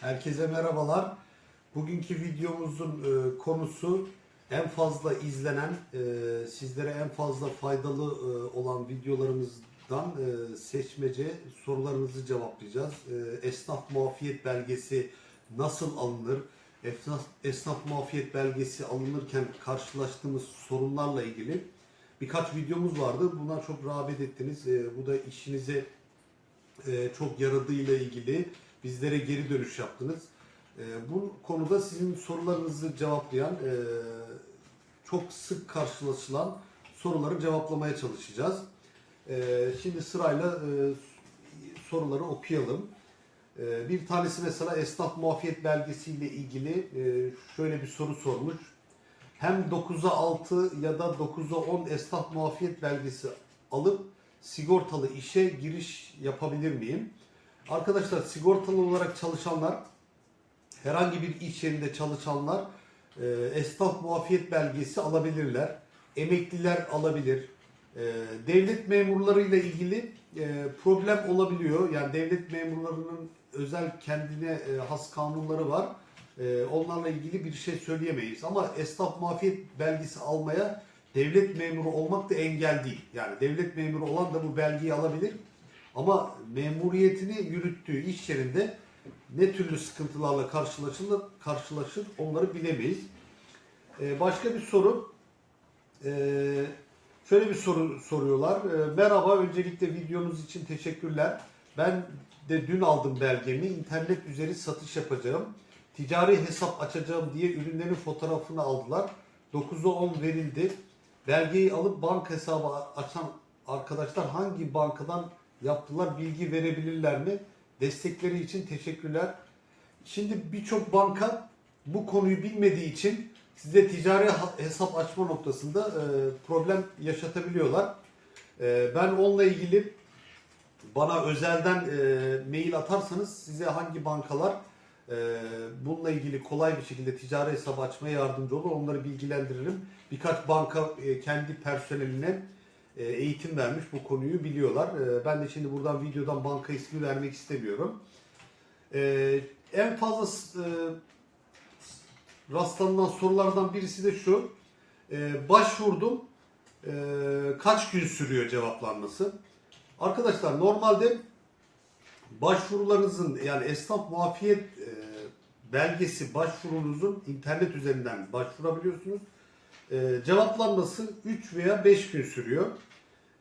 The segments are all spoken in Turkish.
Herkese merhabalar. Bugünkü videomuzun e, konusu en fazla izlenen, e, sizlere en fazla faydalı e, olan videolarımızdan e, seçmece sorularınızı cevaplayacağız. E, esnaf muafiyet belgesi nasıl alınır? Esnaf, esnaf muafiyet belgesi alınırken karşılaştığımız sorunlarla ilgili birkaç videomuz vardı. Buna çok rağbet ettiniz. E, bu da işinize e, çok yaradığıyla ilgili bizlere geri dönüş yaptınız. E, bu konuda sizin sorularınızı cevaplayan, e, çok sık karşılaşılan soruları cevaplamaya çalışacağız. E, şimdi sırayla e, soruları okuyalım. E, bir tanesi mesela esnaf muafiyet belgesiyle ilgili e, şöyle bir soru sormuş. Hem 9'a 6 ya da 9'a 10 esnaf muafiyet belgesi alıp sigortalı işe giriş yapabilir miyim? Arkadaşlar sigortalı olarak çalışanlar herhangi bir iş yerinde çalışanlar e, esnaf muafiyet belgesi alabilirler. Emekliler alabilir. E, devlet memurlarıyla ilgili e, problem olabiliyor. Yani devlet memurlarının özel kendine e, has kanunları var. E, onlarla ilgili bir şey söyleyemeyiz. Ama esnaf muafiyet belgesi almaya devlet memuru olmak da engel değil. Yani devlet memuru olan da bu belgeyi alabilir. Ama memuriyetini yürüttüğü iş yerinde ne türlü sıkıntılarla karşılaşılır, karşılaşır onları bilemeyiz. Ee, başka bir soru. Ee, şöyle bir soru soruyorlar. Ee, merhaba, öncelikle videonuz için teşekkürler. Ben de dün aldım belgemi. İnternet üzeri satış yapacağım. Ticari hesap açacağım diye ürünlerin fotoğrafını aldılar. 9'a 10 verildi. Belgeyi alıp banka hesabı açan arkadaşlar hangi bankadan yaptılar bilgi verebilirler mi? Destekleri için teşekkürler. Şimdi birçok banka bu konuyu bilmediği için size ticari hesap açma noktasında e, problem yaşatabiliyorlar. E, ben onunla ilgili bana özelden e, mail atarsanız size hangi bankalar e, bununla ilgili kolay bir şekilde ticari hesap açmaya yardımcı olur onları bilgilendiririm. Birkaç banka kendi personeline eğitim vermiş bu konuyu biliyorlar. E, ben de şimdi buradan videodan banka ismi vermek istemiyorum. E, en fazla e, rastlanılan sorulardan birisi de şu. E, başvurdum. E, kaç gün sürüyor cevaplanması? Arkadaşlar normalde başvurularınızın yani esnaf muafiyet e, belgesi başvurunuzun internet üzerinden başvurabiliyorsunuz. E, cevaplanması 3 veya 5 gün sürüyor.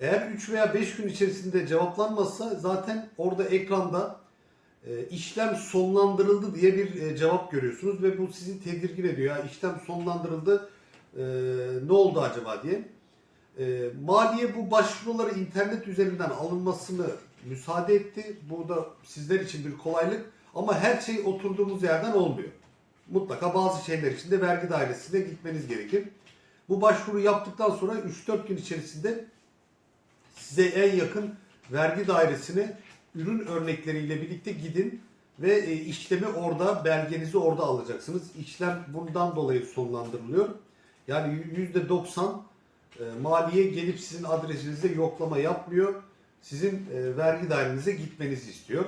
Eğer 3 veya 5 gün içerisinde cevaplanmazsa zaten orada ekranda e, işlem sonlandırıldı diye bir e, cevap görüyorsunuz ve bu sizi tedirgin ediyor. Ya işlem sonlandırıldı e, ne oldu acaba diye. E, maliye bu başvuruları internet üzerinden alınmasını müsaade etti. Bu da sizler için bir kolaylık ama her şey oturduğumuz yerden olmuyor. Mutlaka bazı şeyler için de vergi dairesine gitmeniz gerekir. Bu başvuru yaptıktan sonra 3-4 gün içerisinde size en yakın vergi dairesine ürün örnekleriyle birlikte gidin ve e, işlemi orada, belgenizi orada alacaksınız. İşlem bundan dolayı sonlandırılıyor. Yani %90 e, maliye gelip sizin adresinizde yoklama yapmıyor. Sizin e, vergi dairenize gitmenizi istiyor.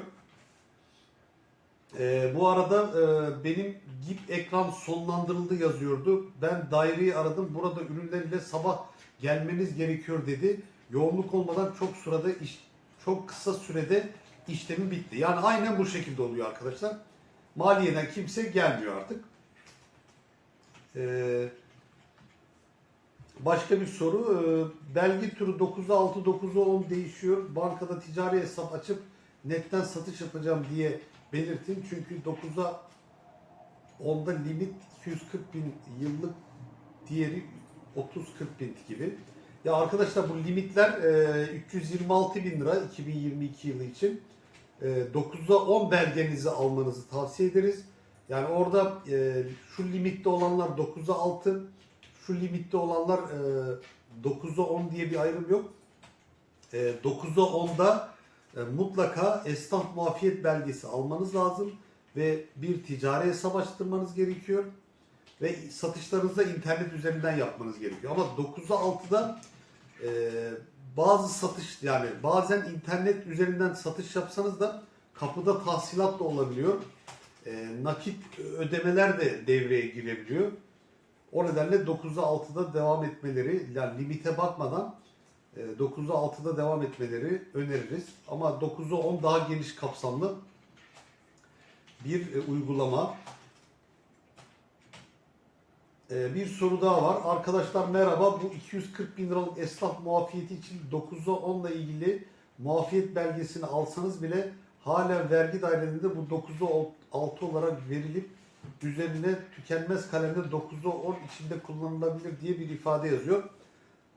E, bu arada e, benim GIP ekran sonlandırıldı yazıyordu. Ben daireyi aradım. Burada ürünler ile sabah gelmeniz gerekiyor dedi. Yoğunluk olmadan çok sırada iş, çok kısa sürede işlemi bitti. Yani aynen bu şekilde oluyor arkadaşlar. Maliyeden kimse gelmiyor artık. Eee Başka bir soru. Ee, Belge türü 9'a 6, 9'a 10 değişiyor. Bankada ticari hesap açıp netten satış yapacağım diye belirtin. Çünkü 9'a 10'da limit 240 bin yıllık, diğeri 30-40 bin gibi. Ya arkadaşlar bu limitler e, 326 bin lira 2022 yılı için. E, 9'a 10 belgenizi almanızı tavsiye ederiz. Yani orada e, şu limitte olanlar 9'a 6, şu limitte olanlar e, 9'a 10 diye bir ayrım yok. E, 9'a 10'da e, mutlaka esnaf muafiyet belgesi almanız lazım ve bir ticari hesap açtırmanız gerekiyor ve satışlarınızı internet üzerinden yapmanız gerekiyor. Ama 9'a 6'da e, bazı satış yani bazen internet üzerinden satış yapsanız da kapıda tahsilat da olabiliyor. e, nakit ödemeler de devreye girebiliyor. O nedenle 9'a 6'da devam etmeleri, yani limite bakmadan e, 9'a 6'da devam etmeleri öneririz. Ama 9'a 10 daha geniş kapsamlı bir e, uygulama. E, bir soru daha var. Arkadaşlar merhaba. Bu 240 bin liralık esnaf muafiyeti için 9'a 10 ile ilgili muafiyet belgesini alsanız bile halen vergi dairelerinde bu 9'a 6 olarak verilip üzerine tükenmez kalemde 9'a 10 içinde kullanılabilir diye bir ifade yazıyor.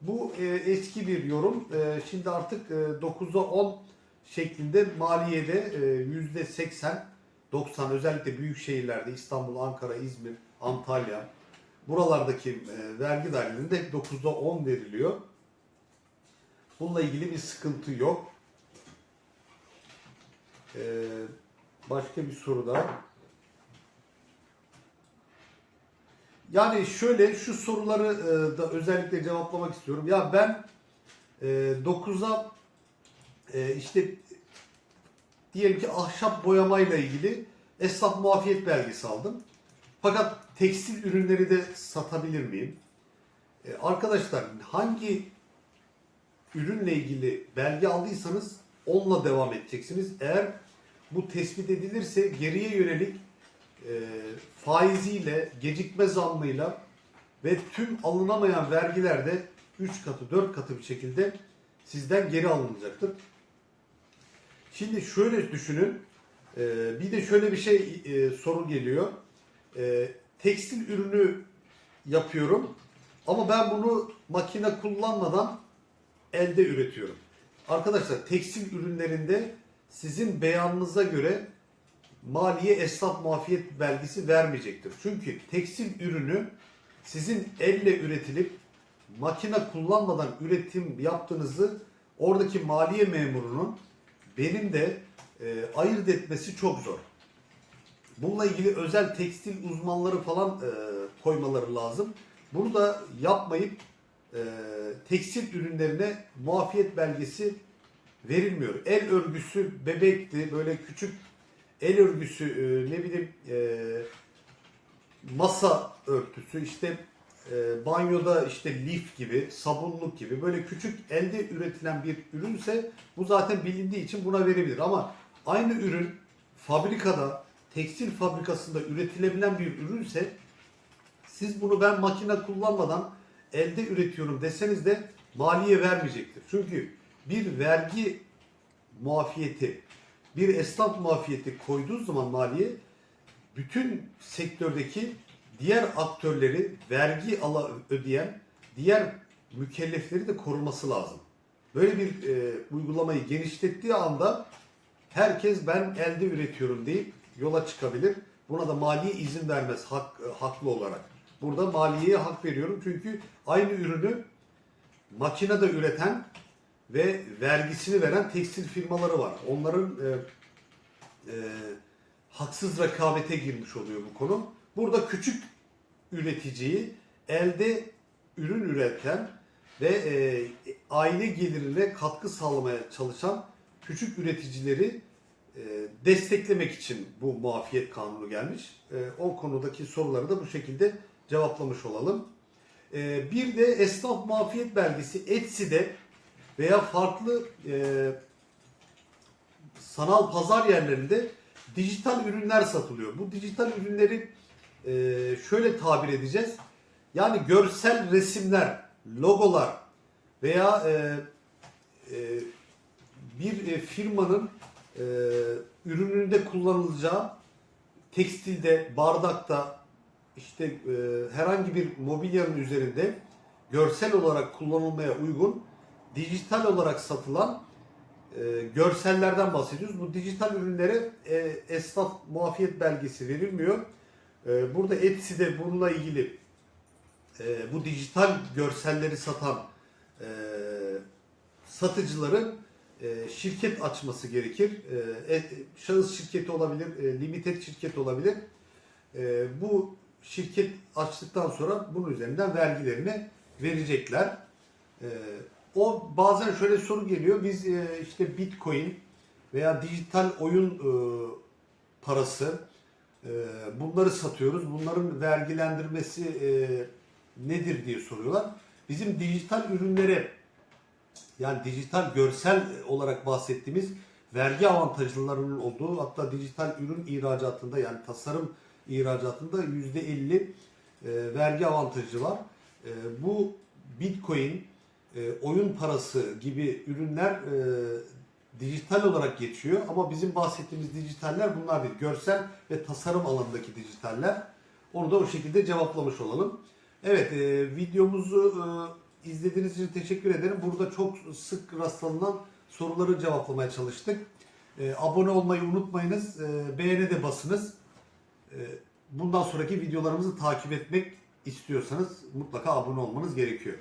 Bu e, eski bir yorum. E, şimdi artık e, 9'a 10 şeklinde maliyede e, %80 90 özellikle büyük şehirlerde İstanbul, Ankara, İzmir, Antalya buralardaki e, vergi dairelerinde hep 9'a 10 veriliyor. Bununla ilgili bir sıkıntı yok. E, başka bir soru daha. Yani şöyle şu soruları e, da özellikle cevaplamak istiyorum. Ya ben e, 9'a e, işte diyelim ki ahşap boyamayla ilgili esnaf muafiyet belgesi aldım. Fakat tekstil ürünleri de satabilir miyim? E, arkadaşlar hangi ürünle ilgili belge aldıysanız onunla devam edeceksiniz. Eğer bu tespit edilirse geriye yönelik e, faiziyle, gecikme zammıyla ve tüm alınamayan vergiler de 3 katı 4 katı bir şekilde sizden geri alınacaktır. Şimdi şöyle düşünün. e, bir de şöyle bir şey e, soru geliyor. E, tekstil ürünü yapıyorum ama ben bunu makine kullanmadan elde üretiyorum. Arkadaşlar tekstil ürünlerinde sizin beyanınıza göre maliye esnaf muafiyet belgesi vermeyecektir. Çünkü tekstil ürünü sizin elle üretilip makine kullanmadan üretim yaptığınızı oradaki maliye memurunun benim de e, ayırt etmesi çok zor. Bununla ilgili özel tekstil uzmanları falan e, koymaları lazım. Bunu da yapmayıp e, tekstil ürünlerine muafiyet belgesi verilmiyor. El örgüsü bebekti, böyle küçük el örgüsü e, ne bileyim e, masa örtüsü işte e, banyoda işte lif gibi sabunluk gibi böyle küçük elde üretilen bir ürünse bu zaten bilindiği için buna verebilir ama aynı ürün fabrikada tekstil fabrikasında üretilebilen bir ürünse siz bunu ben makine kullanmadan elde üretiyorum deseniz de maliye vermeyecektir. Çünkü bir vergi muafiyeti, bir esnaf muafiyeti koyduğu zaman maliye bütün sektördeki diğer aktörleri vergi ala ödeyen diğer mükellefleri de koruması lazım. Böyle bir e, uygulamayı genişlettiği anda herkes ben elde üretiyorum deyip yola çıkabilir. Buna da maliye izin vermez hak, e, haklı olarak. Burada maliyeye hak veriyorum çünkü aynı ürünü makinede üreten ve vergisini veren tekstil firmaları var. Onların e, e, haksız rekabete girmiş oluyor bu konu. Burada küçük üreticiyi elde ürün üreten ve e, aile gelirine katkı sağlamaya çalışan küçük üreticileri e, desteklemek için bu muafiyet kanunu gelmiş. E, o konudaki soruları da bu şekilde cevaplamış olalım. E, bir de esnaf muafiyet belgesi Etsy'de veya farklı e, sanal pazar yerlerinde dijital ürünler satılıyor. Bu dijital ürünleri e, şöyle tabir edeceğiz. Yani görsel resimler, logolar veya e, e, bir e, firmanın e, ürününde kullanılacağı tekstilde, bardakta, işte e, herhangi bir mobilyanın üzerinde görsel olarak kullanılmaya uygun dijital olarak satılan e, görsellerden bahsediyoruz. Bu dijital ürünlere e, esnaf muafiyet belgesi verilmiyor. E, burada Etsy'de bununla ilgili e, bu dijital görselleri satan e, satıcıların e, şirket açması gerekir. E, e, şahıs şirketi olabilir, e, limited şirket olabilir. E, bu şirket açtıktan sonra bunun üzerinden vergilerini verecekler. E, o bazen şöyle soru geliyor. Biz e, işte Bitcoin veya dijital oyun e, parası e, bunları satıyoruz. Bunların vergilendirmesi e, nedir diye soruyorlar. Bizim dijital ürünlere yani dijital görsel olarak bahsettiğimiz vergi avantajlarının olduğu hatta dijital ürün ihracatında yani tasarım ihracatında %50 e, vergi avantajı var. E, bu Bitcoin, e, oyun parası gibi ürünler e, dijital olarak geçiyor ama bizim bahsettiğimiz dijitaller bunlar değil. Görsel ve tasarım alanındaki dijitaller. Onu da o şekilde cevaplamış olalım. Evet, e, videomuzu e, izlediğiniz için teşekkür ederim. Burada çok sık rastlanılan soruları cevaplamaya çalıştık. E, abone olmayı unutmayınız. E, beğene de basınız. E, bundan sonraki videolarımızı takip etmek istiyorsanız mutlaka abone olmanız gerekiyor.